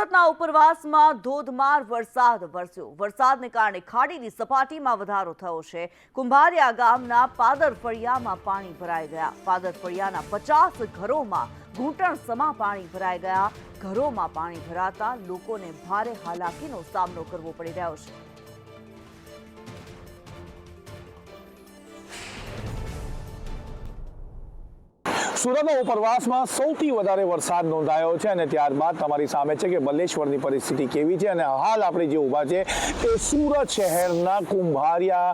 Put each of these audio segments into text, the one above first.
સુરતના ઉપરવાસમાં ધોધમાર વરસાદ વરસ્યો. વરસાદને કારણે ખાડીની સપાટીમાં વધારો થયો છે. કુંભારિયા ગામના પાદર ફળિયામાં પાણી ભરાઈ ગયા. પાદર ફળિયાના પચાસ ઘરોમાં ઘૂંટણ સમા પાણી ભરાઈ ગયા. ઘરોમાં પાણી ભરાતા લોકોને ભારે હાલાકીનો સામનો કરવો પડી રહ્યો છે. સુરતના ઉપરવાસમાં સૌથી વધારે વરસાદ નોંધાયો છે અને ત્યારબાદ તમારી સામે છે કે બલેશ્વરની પરિસ્થિતિ કેવી છે અને હાલ આપણે જે ઊભા છે એ સુરત શહેરના કુંભારિયા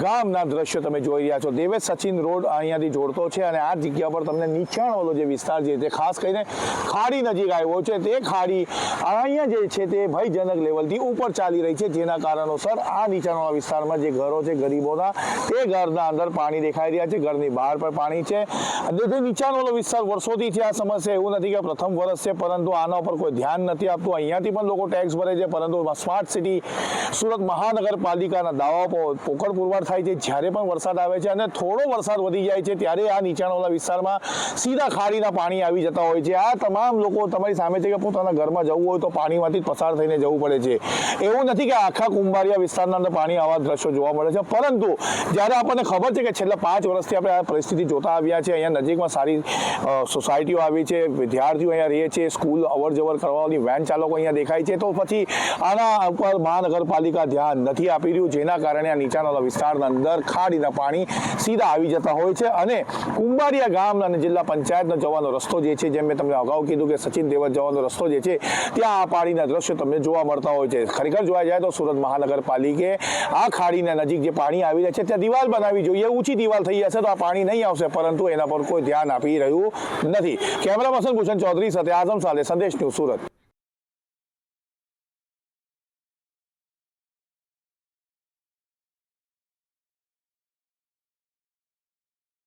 ગામના દ્રશ્યો તમે જોઈ રહ્યા છો. દેવેશ સચિન રોડ અહીંયાથી જોડતો છે અને આ જગ્યા પર તમને નીચાણવાળો જે વિસ્તાર જે તે ખાસ કરીને ખાડી નજીક આવ્યો છે. તે ખાડી અહીંયા જે છે તે ભયજનક લેવલથી ઉપર ચાલી રહી છે. જેના કારણોસર આ નીચાણવાળા વિસ્તારમાં જે ઘરો છે ગરીબોના તે ઘરના અંદર પાણી દેખાઈ રહ્યા છે. ઘરની બહાર પણ પાણી છે. નીચાણવાળો વિસ્તાર વર્ષોથી છે આ સમસ્યા એવું નથી કે પ્રથમ વર્ષ છે, પરંતુ આના ઉપર કોઈ ધ્યાન નથી આપતું. અહીંયાથી પણ લોકો ટેક્સ ભરે છે, પરંતુ સ્માર્ટ સિટી સુરત મહાનગરપાલિકાના દાવાઓ પોકળ પુરવાર થાય છે. જ્યારે પણ વરસાદ આવે છે અને થોડો વરસાદ વધી જાય છે, ત્યારે આ નીચાણવાળા વિસ્તારમાં સીધા ખાડીના પાણી આવી જતા હોય છે. આ તમામ લોકો તમારી સામે છે કે પોતાના ઘરમાં જવું હોય તો પાણીમાંથી જ પસાર થઈને જવું પડે છે. એવું નથી કે આખા કુંભારિયા વિસ્તારના અંદર પાણી આવા દ્રશ્યો જોવા મળે છે. પરંતુ જ્યારે આપણને ખબર છે કે છેલ્લા પાંચ વર્ષથી આપણે આ પરિસ્થિતિ જોતા આવ્યા છે, અહીંયા નજીકમાં સારી સોસાયટીઓ આવી છે, વિદ્યાર્થીઓ અહીંયા રહે છે, સ્કૂલ અવર જવર કરવાની વેન ચાલકો અહીંયા દેખાય છે. તો પછી આના ઉપર મહાનગરપાલિકા ધ્યાન નથી આપી રહ્યું, જેના કારણે આ નીચાણવાળા વિસ્તારના અંદર ખાડીના પાણી સીધા આવી જતા હોય છે. અને કુંભારિયા ગામ અને જિલ્લા પંચાયતનો જવાનો રસ્તો જે છે, જેમ મેં તમને અગાઉ કીધું કે સચિન દેવત જવાનો રસ્તો જે છે, ત્યાં આ પાણીના દ્રશ્યો તમને જોવા મળતા હોય છે. ખરેખર જોવા જાય તો સુરત મહાનગરપાલિકે આ ખાડીના નજીક જે પાણી આવી રહ્યા છે, ત્યાં દિવાલ બનાવી જોઈએ. ઊંચી દિવાલ થઈ જશે તો આ પાણી નહીં આવશે, પરંતુ એના પર કોઈ ધ્યાન આપી રહ્યું નથી. કેમેરા પર્સન ભૂષણ ચૌધરી સાથે આઝમ સાથે સંદેશ ન્યૂઝ સુરત.